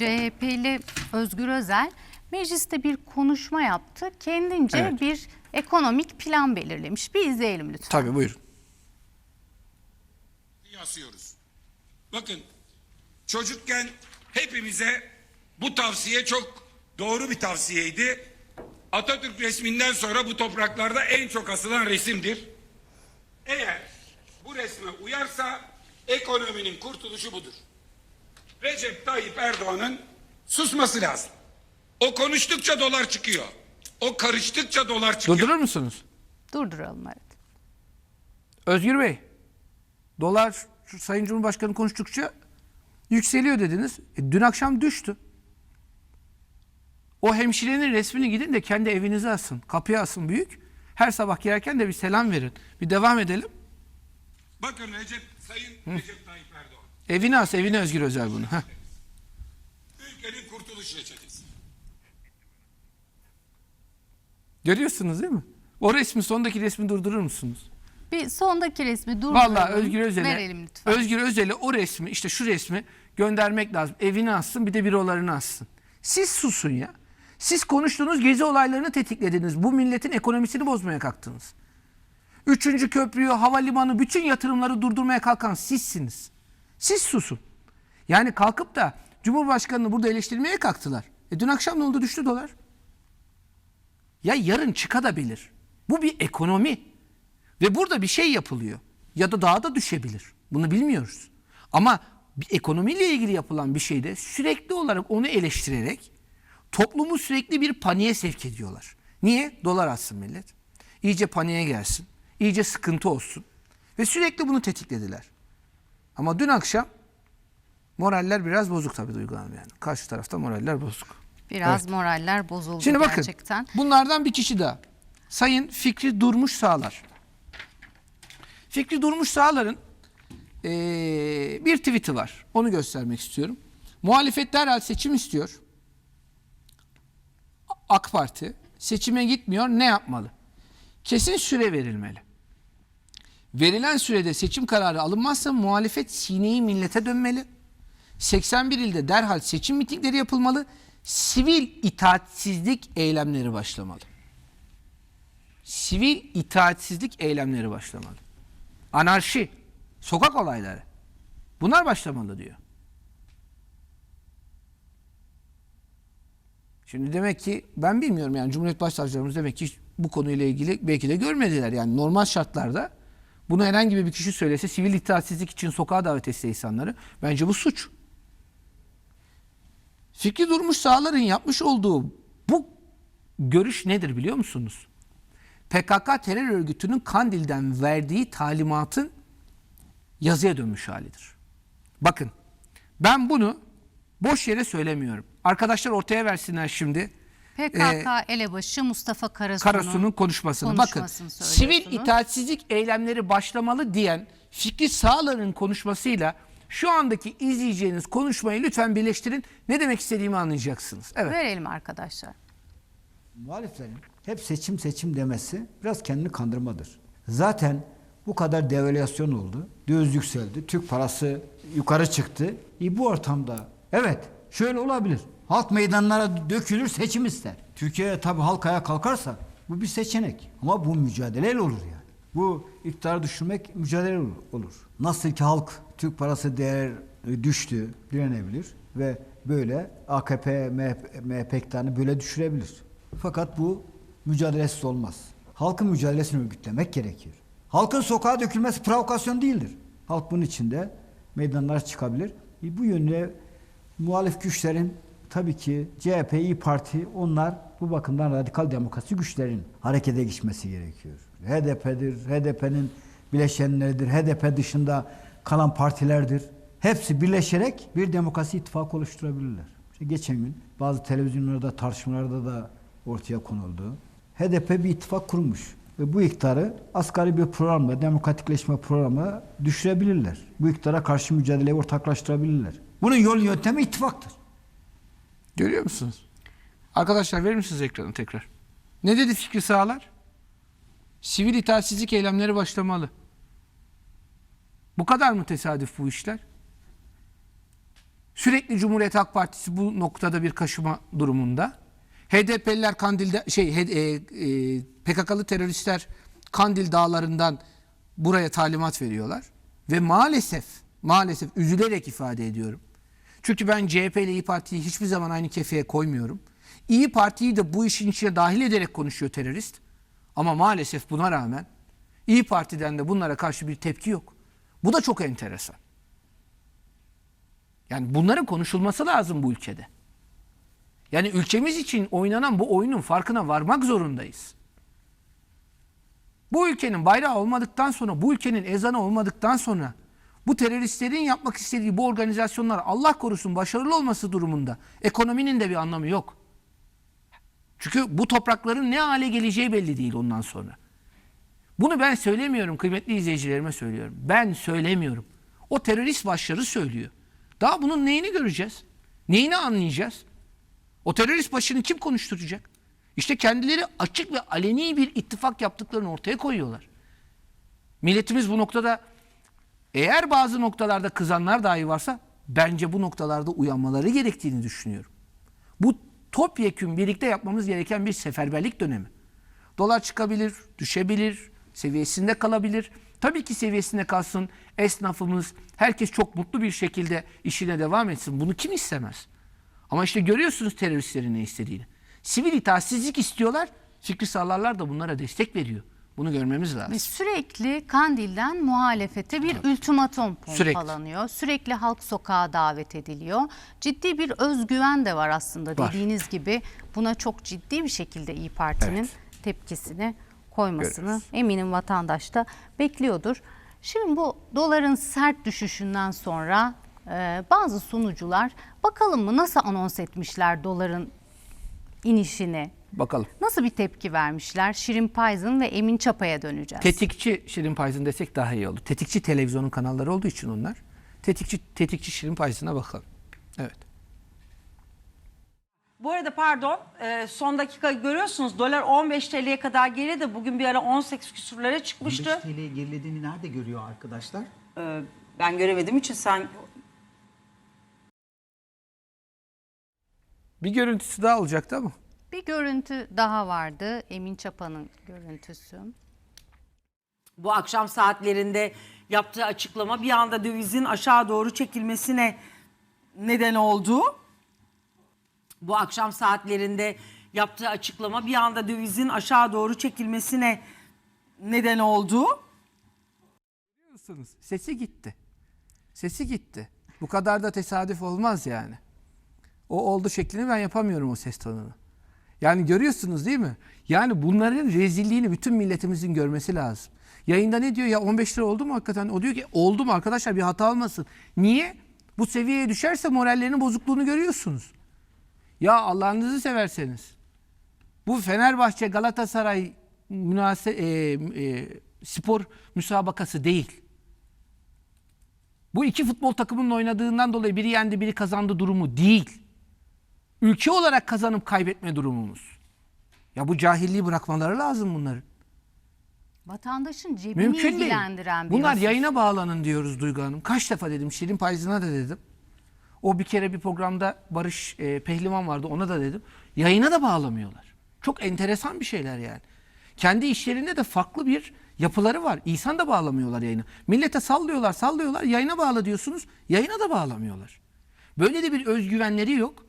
CHP'li Özgür Özel mecliste bir konuşma yaptı. Kendince Evet. bir ekonomik plan belirlemiş. Bir izleyelim lütfen. Tabii buyurun. yasıyoruz. Bakın çocukken hepimize bu tavsiye çok doğru bir tavsiyeydi. Atatürk resminden sonra bu topraklarda en çok asılan resimdir. Eğer bu resme uyarsa ekonominin kurtuluşu budur. Recep Tayyip Erdoğan'ın susması lazım. O konuştukça dolar çıkıyor. O karıştıkça dolar çıkıyor. Durdurur musunuz? Durduralım evet. Özgür Bey, dolar Sayın Cumhurbaşkanı konuştukça yükseliyor dediniz. E, dün akşam düştü. O hemşirenin resmini gidin de kendi evinize asın. Kapıya asın büyük. Her sabah girerken de bir selam verin. Bir devam edelim. Bakın Recep Sayın Recep Tayyip Erdoğan. Evine as, evine Özgür Özel bunu. Heh. Ülkenin kurtuluş reçetesi. Görüyorsunuz değil mi? O resmi, sondaki resmi durdurur musunuz? Bir sondaki resmi durduralım. Vallahi Özgür Özel'e Verelim lütfen. Özgür Özel'e o resmi işte şu resmi göndermek lazım. Evine assın bir de bürolarını assın. Siz susun ya. Siz konuştuğunuz gezi olaylarını tetiklediniz. Bu milletin ekonomisini bozmaya kalktınız. Üçüncü köprüyü, havalimanı, bütün yatırımları durdurmaya kalkan sizsiniz. Siz susun. Yani kalkıp da Cumhurbaşkanı'nı burada eleştirmeye kalktılar. E dün akşam ne oldu? Düştü dolar. Ya yarın çıkabilir. Bu bir ekonomi. Ve burada bir şey yapılıyor. Ya da daha da düşebilir. Bunu bilmiyoruz. Ama bir ekonomiyle ilgili yapılan bir şeyde sürekli olarak onu eleştirerek toplumu sürekli bir paniğe sevk ediyorlar. Niye? Dolar atsın millet. İyice paniğe gelsin. İyice sıkıntı olsun. Ve sürekli bunu tetiklediler. Ama dün akşam moraller biraz bozuk tabii Duygu Hanım yani. Karşı tarafta moraller bozuk. Biraz moraller bozuldu Şimdi bakın gerçekten. bunlardan bir kişi daha. Sayın Fikri Durmuş Sağlar. Fikri Durmuş Sağlar'ın eee, bir tweet'i var. Onu göstermek istiyorum. Muhalefet derhal seçim istiyor. AK Parti seçime gitmiyor. Ne yapmalı? Kesin süre verilmeli. Verilen sürede seçim kararı alınmazsa muhalefet sineyi millete dönmeli. 81 ilde derhal seçim mitingleri yapılmalı. Sivil itaatsizlik eylemleri başlamalı. Sivil itaatsizlik eylemleri başlamalı. Anarşi, sokak olayları. Bunlar başlamalı diyor. Şimdi demek ki ben bilmiyorum yani Cumhuriyet Başsavcılarımız demek ki bu konuyla ilgili belki de görmediler. Yani normal şartlarda bunu herhangi bir kişi söylese sivil itaatsizlik için sokağa davet etse insanları bence bu suç. Fikri Durmuş Sağlar'ın yapmış olduğu bu görüş nedir biliyor musunuz? PKK terör örgütünün Kandil'den verdiği talimatın yazıya dönmüş halidir. Bakın ben bunu boş yere söylemiyorum. Arkadaşlar ortaya versinler şimdi. PKK elebaşı Mustafa Karasu'nun, Karasu'nun konuşmasını. Bakın konuşmasını sivil söylüyorsunuz. itaatsizlik eylemleri başlamalı diyen Fikri Sağlar'ın konuşmasıyla şu andaki izleyeceğiniz konuşmayı lütfen birleştirin. Ne demek istediğimi anlayacaksınız. Evet. Verelim arkadaşlar. Muhaliflerin hep seçim seçim demesi biraz kendini kandırmadır. Zaten bu kadar devalüasyon oldu. Döviz yükseldi. Türk parası yukarı çıktı. E bu ortamda evet şöyle olabilir. Halk meydanlara dökülür seçim ister. Türkiye tabii halk ayağa kalkarsa bu bir seçenek. Ama bu mücadeleyle olur yani. Bu iktidarı düşürmek mücadele olur-. Nasıl ki halk Türk parası değer e, düştü direnebilir ve böyle AKP, MHP, MHP iktidarını böyle düşürebilir. Fakat bu mücadelesiz olmaz. Halkın mücadelesini örgütlemek gerekir. Halkın sokağa dökülmesi provokasyon değildir. Halk bunun içinde meydanlara çıkabilir. E bu yönde muhalif güçlerin tabii ki CHP, İyi Parti onlar bu bakımdan radikal demokrasi güçlerin harekete geçmesi gerekiyor. HDP'dir, HDP'nin bileşenleridir, HDP dışında kalan partilerdir. Hepsi birleşerek bir demokrasi ittifakı oluşturabilirler. İşte geçen gün bazı televizyonlarda tartışmalarda da ortaya konuldu. HDP bir ittifak kurmuş ve bu iktidarı asgari bir programla, demokratikleşme programı düşürebilirler. Bu iktidara karşı mücadeleyi ortaklaştırabilirler. Bunun yol yöntemi ittifaktır. Görüyor musunuz? Arkadaşlar verir misiniz ekranı tekrar? Ne dedi Fikri Sağlar? Sivil itaatsizlik eylemleri başlamalı. Bu kadar mı tesadüf bu işler? Sürekli Cumhuriyet Halk Partisi bu noktada bir kaşıma durumunda. HDP'liler Kandil'de şey e, e, PKK'lı teröristler Kandil dağlarından buraya talimat veriyorlar ve maalesef maalesef üzülerek ifade ediyorum. Çünkü ben CHP ile İyi Parti'yi hiçbir zaman aynı kefeye koymuyorum. İyi Parti'yi de bu işin içine dahil ederek konuşuyor terörist. Ama maalesef buna rağmen İyi Parti'den de bunlara karşı bir tepki yok. Bu da çok enteresan. Yani bunların konuşulması lazım bu ülkede. Yani ülkemiz için oynanan bu oyunun farkına varmak zorundayız. Bu ülkenin bayrağı olmadıktan sonra, bu ülkenin ezanı olmadıktan sonra bu teröristlerin yapmak istediği bu organizasyonlar Allah korusun başarılı olması durumunda ekonominin de bir anlamı yok. Çünkü bu toprakların ne hale geleceği belli değil ondan sonra. Bunu ben söylemiyorum kıymetli izleyicilerime söylüyorum. Ben söylemiyorum. O terörist başları söylüyor. Daha bunun neyini göreceğiz? Neyini anlayacağız? O terörist başını kim konuşturacak? İşte kendileri açık ve aleni bir ittifak yaptıklarını ortaya koyuyorlar. Milletimiz bu noktada eğer bazı noktalarda kızanlar dahi varsa bence bu noktalarda uyanmaları gerektiğini düşünüyorum. Bu topyekün birlikte yapmamız gereken bir seferberlik dönemi. Dolar çıkabilir, düşebilir, seviyesinde kalabilir. Tabii ki seviyesinde kalsın. Esnafımız, herkes çok mutlu bir şekilde işine devam etsin. Bunu kim istemez? Ama işte görüyorsunuz teröristlerin ne istediğini. Sivil itaatsizlik istiyorlar. Fikri Sağlarlar da bunlara destek veriyor. Bunu görmemiz lazım. Ve sürekli Kandil'den muhalefete bir ultimatum pompalanıyor. Sürekli. halk sokağa davet ediliyor. Ciddi bir özgüven de var aslında Var. dediğiniz gibi. Buna çok ciddi bir şekilde İyi Parti'nin Evet. tepkisini koymasını Görüyoruz. eminim vatandaş da bekliyordur. Şimdi bu doların sert düşüşünden sonra e, bazı sunucular bakalım mı nasıl anons etmişler doların inişini? Bakalım. Nasıl bir tepki vermişler? Şirin Payzın ve Emin Çapa'ya döneceğiz. Tetikçi Şirin Payzın desek daha iyi olur. Tetikçi televizyonun kanalları olduğu için onlar. Tetikçi tetikçi Şirin Payzın'a bakalım. Evet. Bu arada pardon e, son dakika görüyorsunuz dolar 15 TL'ye kadar geride bugün bir ara 18 küsurlara 15 çıkmıştı. TL'ye gerilediğini nerede görüyor arkadaşlar? E, ben göremedim için sen Bir görüntüsü daha olacaktı ama. Bir görüntü daha vardı. Emin Çapa'nın görüntüsü. bu akşam saatlerinde yaptığı açıklama bir anda dövizin aşağı doğru çekilmesine neden oldu. Bu akşam saatlerinde yaptığı açıklama bir anda dövizin aşağı doğru çekilmesine neden oldu. Görüyorsunuz. Sesi gitti. Sesi gitti. Bu kadar da tesadüf olmaz yani. O oldu şeklini ben yapamıyorum o ses tonunu. Yani görüyorsunuz değil mi? Yani bunların rezilliğini bütün milletimizin görmesi lazım. Yayında ne diyor ya 15 lira oldu mu hakikaten? O diyor ki oldu mu arkadaşlar bir hata olmasın. Niye? Bu seviyeye düşerse morallerinin bozukluğunu görüyorsunuz. Ya Allah'ınızı severseniz. Bu Fenerbahçe Galatasaray münase e, e, spor müsabakası değil. Bu iki futbol takımının oynadığından dolayı biri yendi biri kazandı durumu değil. Ülke olarak kazanıp kaybetme durumumuz. Ya bu cahilliği bırakmaları lazım bunların. Vatandaşın cebini Mümkün değil. ilgilendiren bir Bunlar husus. yayına bağlanın diyoruz Duygu Hanım. Kaç defa dedim Şirin Payzı'na da dedim. O bir kere bir programda Barış e, Pehlivan vardı ona da dedim. Yayına da bağlamıyorlar. Çok enteresan bir şeyler yani. Kendi işlerinde de farklı bir yapıları var. İnsan da bağlamıyorlar yayına. Millete sallıyorlar sallıyorlar yayına bağla diyorsunuz. Yayına da bağlamıyorlar. Böyle de bir özgüvenleri yok.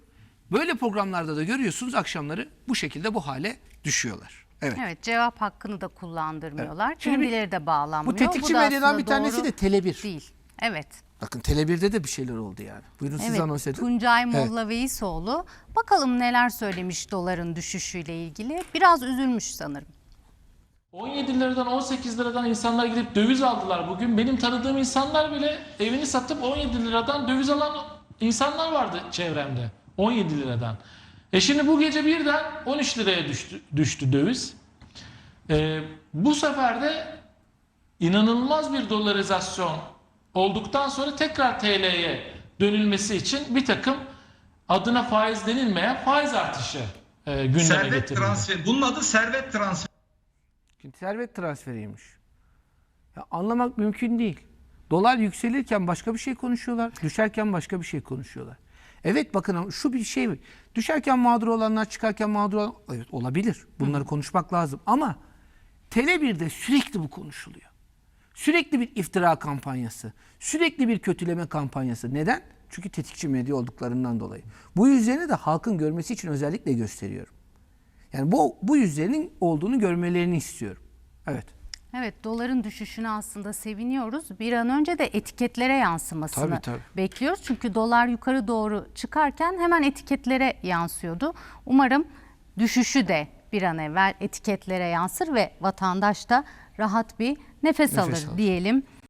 Böyle programlarda da görüyorsunuz akşamları bu şekilde bu hale düşüyorlar. Evet. Evet cevap hakkını da kullandırmıyorlar. Evet. Bir- Kendileri de bağlanmıyor. bu tetikçi da medyadan bir tanesi de Tele1. Değil. Evet. Bakın Tele1'de de bir şeyler oldu yani. Buyurun siz Evet, anons edin. Tuncay Evet. Molla Veisoğlu. Bakalım neler söylemiş doların düşüşüyle ilgili. Biraz üzülmüş sanırım. 17 liradan 18 liradan insanlar gidip döviz aldılar bugün. Benim tanıdığım insanlar bile evini satıp 17 liradan döviz alan insanlar vardı çevremde. 17 liradan. E şimdi bu gece birden 13 liraya düştü, düştü döviz. E, bu sefer de inanılmaz bir dolarizasyon olduktan sonra tekrar TL'ye dönülmesi için bir takım adına faiz denilmeyen faiz artışı e, gündeme Servet getirildi. transferi. Bunun adı servet transferi. Servet transferiymiş. Ya anlamak mümkün değil. Dolar yükselirken başka bir şey konuşuyorlar, düşerken başka bir şey konuşuyorlar. Evet bakın şu bir şey düşerken mağdur olanlar çıkarken mağdur olan evet olabilir. Bunları konuşmak lazım ama Tele1'de sürekli bu konuşuluyor. Sürekli bir iftira kampanyası, sürekli bir kötüleme kampanyası. Neden? Çünkü tetikçi medya olduklarından dolayı. Bu yüzlerini de halkın görmesi için özellikle gösteriyorum. Yani bu bu yüzlerinin olduğunu görmelerini istiyorum. Evet. Evet doların düşüşüne aslında seviniyoruz. Bir an önce de etiketlere yansımasını Tabii, tabii. bekliyoruz. Çünkü dolar yukarı doğru çıkarken hemen etiketlere yansıyordu. Umarım düşüşü de bir an evvel etiketlere yansır ve vatandaş da rahat bir nefes, Nefes alır alır. diyelim.